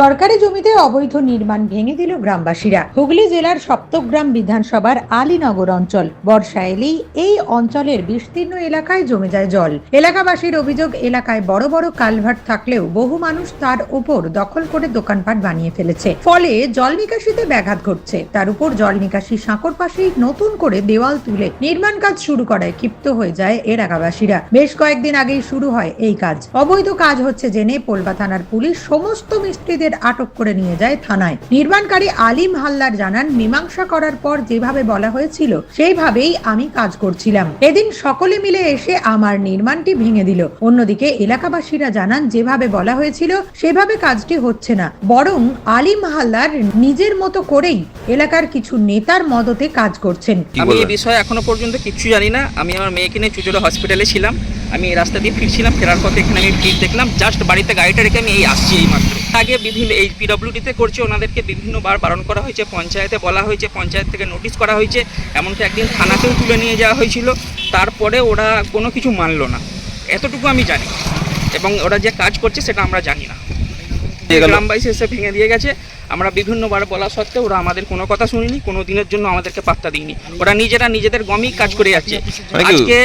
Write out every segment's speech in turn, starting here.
সরকারি জমিতে অবৈধ নির্মাণ ভেঙে দিল গ্রামবাসীরা। হুগলি জেলার সপ্তগ্রাম বিধানসভার আলীনগর অঞ্চল। বর্ষা এলেই এই অঞ্চলের বিস্তীর্ণ এলাকায় জমে যায় জল। এলাকাবাসীর অভিযোগ, এলাকায় বড় বড় কালভার্ট থাকলেও বহু মানুষ তার উপর দখল করে দোকানপাট বানিয়ে ফেলেছে। ফলে জল নিকাশিতে ব্যাঘাত ঘটছে। তার উপর জল নিকাশি সাঁকর পাশেই নতুন করে দেওয়াল তুলে নির্মাণ কাজ শুরু করায় ক্ষিপ্ত হয়ে যায় এলাকাবাসীরা। বেশ কয়েকদিন আগেই শুরু হয় এই কাজ। অবৈধ কাজ হচ্ছে জেনে পোলবা থানার পুলিশ সমস্ত মিস্ত্রিদের আটক করে নিয়ে যায় থানায়। নির্মাণকারী আলিম হালদার জানান, মীমাংসা করার পর যেভাবে বলা হয়েছিল, সেইভাবেই আমি কাজ করছিলাম। এদিন সকলে মিলে এসে আমার নির্মাণটি ভেঙে দিল। অন্যদিকে এলাকাবাসীরা জানান, যেভাবে বলা হয়েছিল, সেভাবে কাজটি হচ্ছে না। বরং আলিম হালদার নিজের মতো করেই এলাকার কিছু নেতার মদতে কাজ করছেন। আমি এই বিষয়ে এখনও পর্যন্ত কিচ্ছু জানি না। আমি আমার মেয়েকে নিয়ে চুচুড়া হসপিটালে ছিলাম। আমি এই রাস্তা দিয়ে ফিরছিলাম ফেরার পথে এখানে আমি ভিড় দেখলাম জাস্ট বাড়িতে গাড়িটা রেখে আমি এই আসছি এই মাত্র আগে বিভিন্ন এই পিডব্লিউডিতে করছে ওনাদেরকে বিভিন্নবার বারণ করা হয়েছে পঞ্চায়েতে বলা হয়েছে পঞ্চায়েত থেকে নোটিশ করা হয়েছে এমনকি একদিন থানাতেও তুলে নিয়ে যাওয়া হয়েছিল। তারপরে ওরা কোনো কিছু মানলো না। এতটুকু আমি জানি। এবং ওরা যে কাজ করছে সেটা আমরা জানি না। গ্রামবাসী এসে ভেঙে দিয়ে গেছে। আমরা বিভিন্নবার বলা সত্ত্বেও ওরা আমাদের কোনো কথা শুনিনি কোনো দিনের জন্য আমাদেরকে পাত্তা দিইনি। ওরা নিজেরা নিজেদের গমই কাজ করে যাচ্ছে। মানে আজকে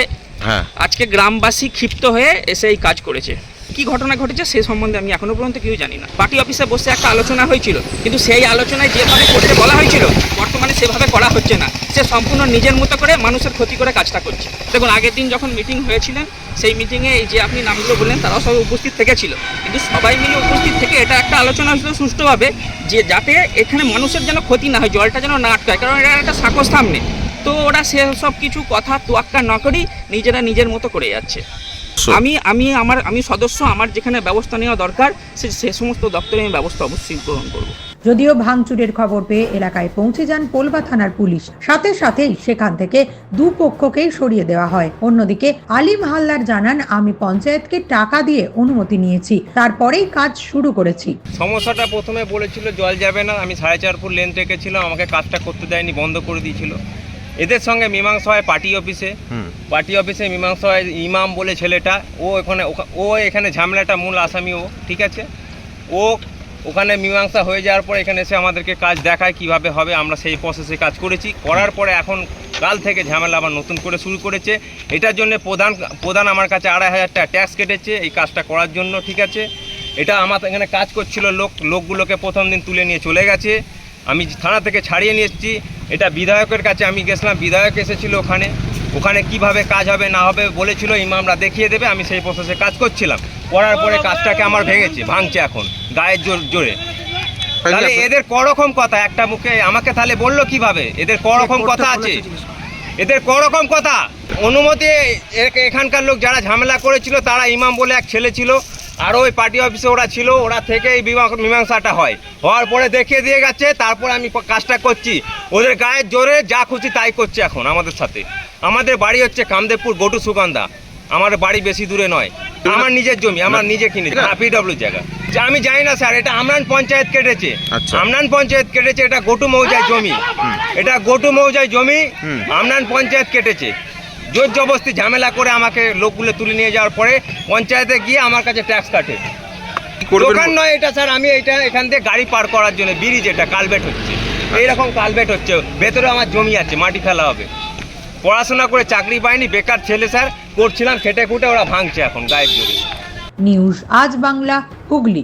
হ্যাঁ। আজকে গ্রামবাসী ক্ষিপ্ত হয়ে এসে এই কাজ করেছে। কি ঘটনা ঘটেছে সে সম্বন্ধে আমি এখনও পর্যন্ত কেউ জানি না। পার্টি অফিসে বসে একটা আলোচনা হয়েছিল, কিন্তু সেই আলোচনায় যেভাবে করতে বলা হয়েছিল, বর্তমানে সেভাবে করা হচ্ছে না। সে সম্পূর্ণ নিজের মতো করে মানুষের ক্ষতি করে কাজটা করছে। দেখুন, আগের দিন যখন মিটিং হয়েছিলেন, সেই মিটিংয়ে যে আপনি নামগুলো বললেন, তারাও সবাই উপস্থিত থেকেছিল। কিন্তু সবাই মিলে উপস্থিত থেকে এটা একটা আলোচনা হয়েছিল সুষ্ঠুভাবে, যে যাতে এখানে মানুষের যেন ক্ষতি না হয়, জলটা যেন না আটকায়, কারণ এটা একটা সাঁকোর সামনে তো ওরা সে সব কিছু কথা তোয়াক্কা না করেই নিজেরা নিজের মতো করে যাচ্ছে। আমি আমি আমার আমি সদস্য আমার যেখানে ব্যবস্থা নেওয়া দরকার সে সে সমস্ত দপ্তরে আমি ব্যবস্থা অবশ্যই গ্রহণ করব। যদিও ভাঙচুরের খবর পেয়ে এলাকায় পৌঁছে যান পোলবা থানার পুলিশ। সাথে সাথেই সেখান থেকে দুপক্ষকেই সরিয়ে দেওয়া হয়। অন্যদিকে আলিম হালদার জানান আমি পঞ্চায়েতকে টাকা দিয়ে অনুমতি নিয়েছি তারপরেই কাজ শুরু করেছি। সমস্যাটা প্রথমে বলেছিল জল যাবে না আমি সাড়ে চার ফুট লেন্থ রেখেছিলাম আমাকে কাজটা করতে দেয়নি বন্ধ করে দিয়েছিল। এদের সঙ্গে মীমাংসা হয় পার্টি অফিসে পার্টি অফিসে মীমাংসা হয় ইমাম বলে ছেলেটা ও এখানে ও এখানে ঝামেলাটা মূল আসামি ও ঠিক আছে? ও ওখানে মীমাংসা হয়ে যাওয়ার পর এখানে এসে আমাদেরকে কাজ দেখায় কীভাবে হবে আমরা সেই প্রসেসে কাজ করেছি। করার পরে এখন কাল থেকে ঝামেলা আবার নতুন করে শুরু করেছে। এটার জন্য প্রধান প্রধান আমার কাছে আড়াই হাজার টাকা ট্যাক্স কেটেছে এই কাজটা করার জন্য ঠিক আছে? এটা আমার এখানে কাজ করছিল লোক লোকগুলোকে প্রথম দিন তুলে নিয়ে চলে গেছে। আমি থানা থেকে ছাড়িয়ে নিয়ে এসেছি। এটা বিধায়কের কাছে আমি গেছিলাম, বিধায়ক এসেছিল ওখানে। ওখানে কীভাবে কাজ হবে, না হবে বলেছিল ইমামরা দেখিয়ে দেবে, আমি সেই প্রসেসে কাজ করছিলাম। করার পরে কাজটাকে আমার ভেঙেছে, ভাঙছে এখন গায়ের জোর, জোরে। তাহলে এদের করকম কথা, একটা মুখে আমাকে তাহলে বলল কীভাবে? এদের করকম কথা আছে। এদের করকম কথা। অনুমতি এখানকার লোক যারা ঝামেলা করেছিল, তারা ইমাম বলে এক ছেলে ছিল। আর ওই পার্টি অফিসে ওরা ছিল ওরা থেকে এই মীমাংসাটা হয়। হওয়ার পরে দেখিয়ে দিয়ে গেছে তারপর আমি কাজটা করছি। ওদের গায়ের জোরে যা খুশি তাই করছে এখন আমাদের সাথে। আমাদের বাড়ি হচ্ছে কামদেবপুর গোটু সুগন্ধা। আমার বাড়ি বেশি দূরে নয়। আমার নিজের জমি আমার নিজে কিনেছি পিডব্লিউ জায়গা। আমি জানি না স্যার এটা আমরান পঞ্চায়েত কেটেছে। আচ্ছা। আমরান পঞ্চায়েত কেটেছে এটা গোটু মৌজায় জমি। এটা গোটু মৌজায় জমি। আমরান পঞ্চায়েত কেটেছে। জোর জবস্তি ঝামেলা করে আমাকে লোকগুলো তুলে নিয়ে যাওয়ার পরে পঞ্চায়েতে গিয়ে আমার কাছে ট্যাক্স কাটে। দোকান নয় এটা স্যার আমি এটা এখান থেকে গাড়ি পার করার জন্য ব্রিজ এটা কালভেট হচ্ছে। এইরকম কালভেট হচ্ছে। ভেতরে আমার জমি আছে মাটি ফেলা হবে। পড়াশোনা করে চাকরি পাইনি বেকার ছেলে স্যার করছিলাম খেটে খুটে ওরা ভাঙছে এখন গায়ের জোরে। নিউজ আজ বাংলা হুগলি।